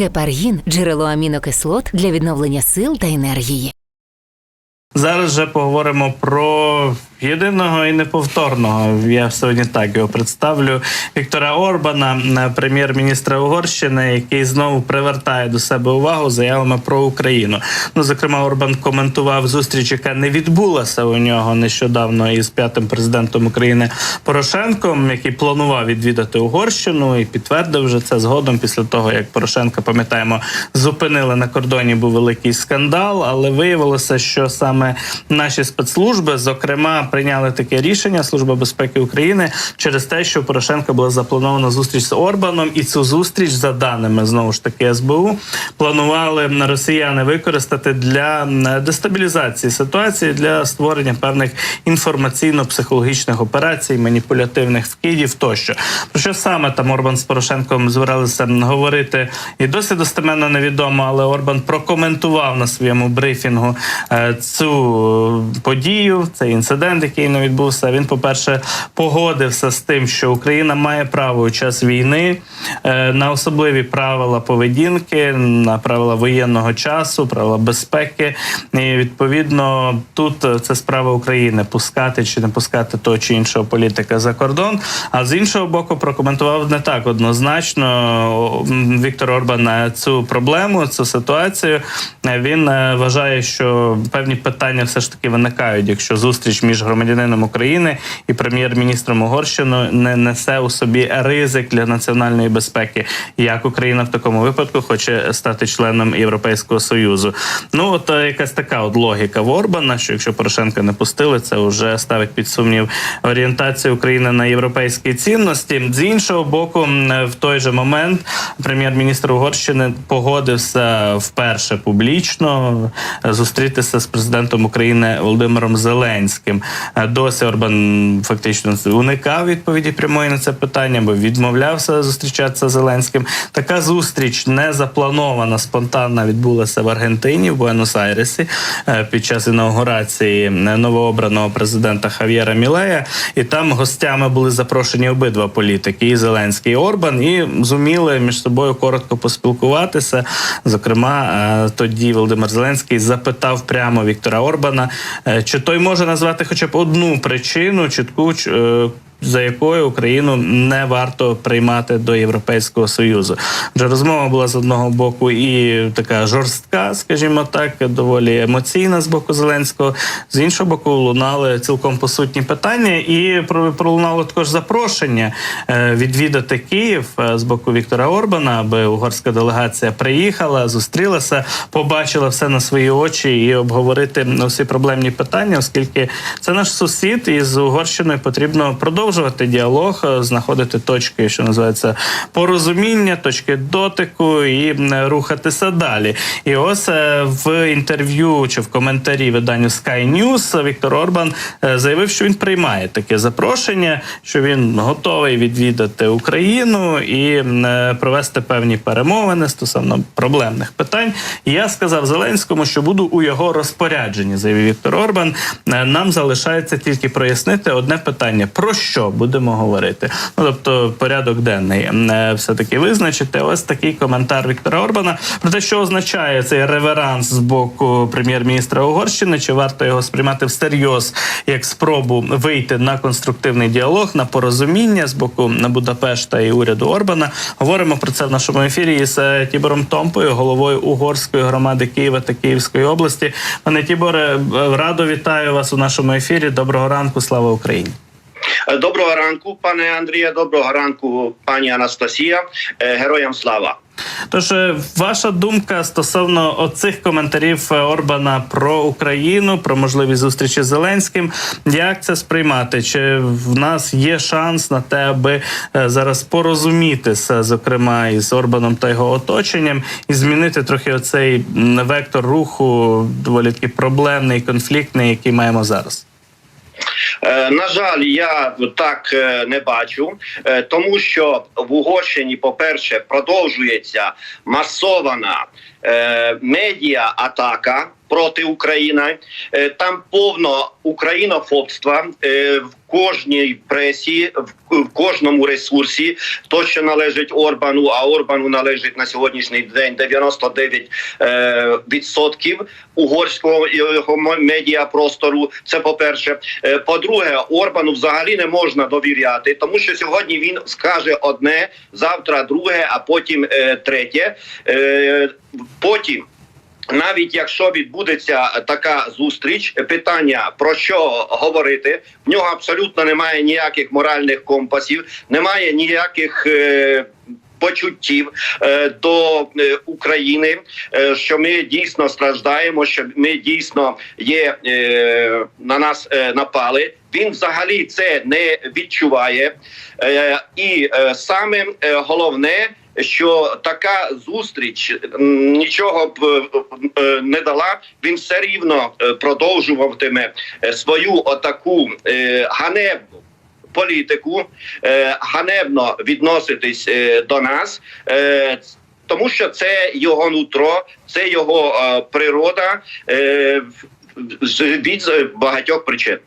Гепаргін джерело амінокислот для відновлення сил та енергії. Зараз же поговоримо про єдиного і неповторного. Я сьогодні так його представлю. Віктора Орбана, е, прем'єр-міністра Угорщини, який знову привертає до себе увагу заявами про Україну. Ну, зокрема, Орбан коментував зустріч, яка не відбулася у нього нещодавно із п'ятим президентом України Порошенком, який планував відвідати Угорщину і підтвердив вже це згодом після того, як Порошенка, пам'ятаємо, зупинили на кордоні. Був великий скандал, але виявилося, що саме наші спецслужби, зокрема, прийняли таке рішення Служба безпеки України через те, що Порошенка була запланована зустріч з Орбаном, і цю зустріч, за даними знову ж таки СБУ, планували росіяни використати для дестабілізації ситуації для створення певних інформаційно-психологічних операцій, маніпулятивних вкидів тощо. Про що саме там Орбан з Порошенком збиралися говорити, і досі достеменно невідомо, але Орбан прокоментував на своєму брифінгу е, цю подію, цей інцидент, який не відбувся. Він, по-перше, погодився з тим, що Україна має право у час війни е, на особливі правила поведінки, на правила воєнного часу, правила безпеки. І відповідно тут е, це справа України пускати чи не пускати того чи іншого політика за кордон. А з іншого боку, прокоментував не так однозначно Віктор Орбан е, цю проблему, цю ситуацію. Він вважає, що певні питання все ж таки виникають, якщо зустріч між громадянином України і прем'єр-міністром Угорщини не несе у собі ризик для національної безпеки, як Україна в такому випадку хоче стати членом Європейського союзу. Ну от е, якась така от логіка в Орбана, що якщо Порошенка не пустили, це вже ставить під сумнів орієнтацію України на європейські цінності. З іншого боку, в той же момент прем'єр-міністр Угорщини погодився вперше публічно е, зустрітися з президентом України Володимиром Зеленським. Е, Досі Орбан фактично уникав відповіді прямої на це питання, бо відмовлявся зустрічатися з Зеленським. Така зустріч не запланована, спонтанна відбулася в Аргентині, в Буенос-Айресі е, під час інаугурації е, новообраного президента Хав'єра Мілея. І там гостями були запрошені обидва політики: і Зеленський і Орбан, і зуміли між собою коротко поспілкуватися. Зокрема, тоді Володимир Зеленський запитав прямо Віктора Орбана, чи той може назвати хоча б одну причину чітку. За якою Україну не варто приймати до Європейського союзу, Адже розмова була з одного боку і така жорстка, скажімо так, доволі емоційна з боку Зеленського. З іншого боку, лунали цілком по сутні питання, і про- пролунало також запрошення е, відвідати Київ е, з боку Віктора Орбана, аби угорська делегація приїхала, зустрілася, побачила все на свої очі і обговорити усі проблемні питання, оскільки це наш сусід, і з Угорщиною потрібно продовжувати діалог, е, знаходити точки, що називається порозуміння, точки дотику і рухатися далі. І ось е, в інтерв'ю чи в коментарі виданню Sky News Віктор Орбан е, заявив, що він приймає таке запрошення, що він готовий відвідати Україну і провести певні перемовини стосовно проблемних питань. Я сказав Зеленському, що буду у його розпорядженні, заявив Віктор Орбан. Нам залишається тільки прояснити одне питання: про що будемо говорити? Ну тобто, порядок денний все таки визначити. Ось такий коментар Віктора Орбана про те, що означає цей реверанс з боку прем'єр-міністра Угорщини. Чи варто його сприймати всерйоз як спробу вийти на конструктивний діалог, на порозуміння з боку на Будапешта і уряду Орбана? Говоримо про це в нашому ефірі із е, Тібором Томпою, головою угорської громади Києва та Київської області. Пане Тіборе, е, радо вітаю вас у нашому ефірі. Доброго ранку, слава Україні. Доброго ранку, пане Андрія. Доброго ранку, пані Анастасія. Героям слава. Тож, ваша думка стосовно оцих коментарів Орбана про Україну, про можливість зустрічі з Зеленським, як це сприймати? Чи в нас є шанс на те, аби зараз порозумітися, зокрема із Орбаном та його оточенням, і змінити трохи оцей вектор руху, доволі таки проблемний, конфліктний, який маємо зараз? Е, На жаль, я так е, не бачу, е, тому що в Угорщині, по-перше, продовжується масована медіа атака проти України. Е, Там повно українофобства е, в кожній пресі, в, кожному ресурсі. То, що належить Орбану, а Орбану належить на сьогоднішній день 99 е, відсотків угорського медіапростору. Це по перше. По-друге, Орбану взагалі не можна довіряти, тому що сьогодні він скаже одне, завтра друге, а потім третє. Потім. Навіть якщо відбудеться така зустріч, питання про що говорити, в нього абсолютно немає ніяких моральних компасів, немає ніяких. Е- Почуттів е, до е, України, е, що ми дійсно страждаємо, що ми дійсно є на нас напали. Він взагалі це не відчуває, і саме головне, що така зустріч нічого б е, е, не дала. Він все рівно е, продовжуватиме е, свою отаку е, ганебну. Політику е, ганебно відноситись е, до нас, е, тому що це його нутро, це його е, природа е, від багатьох причин.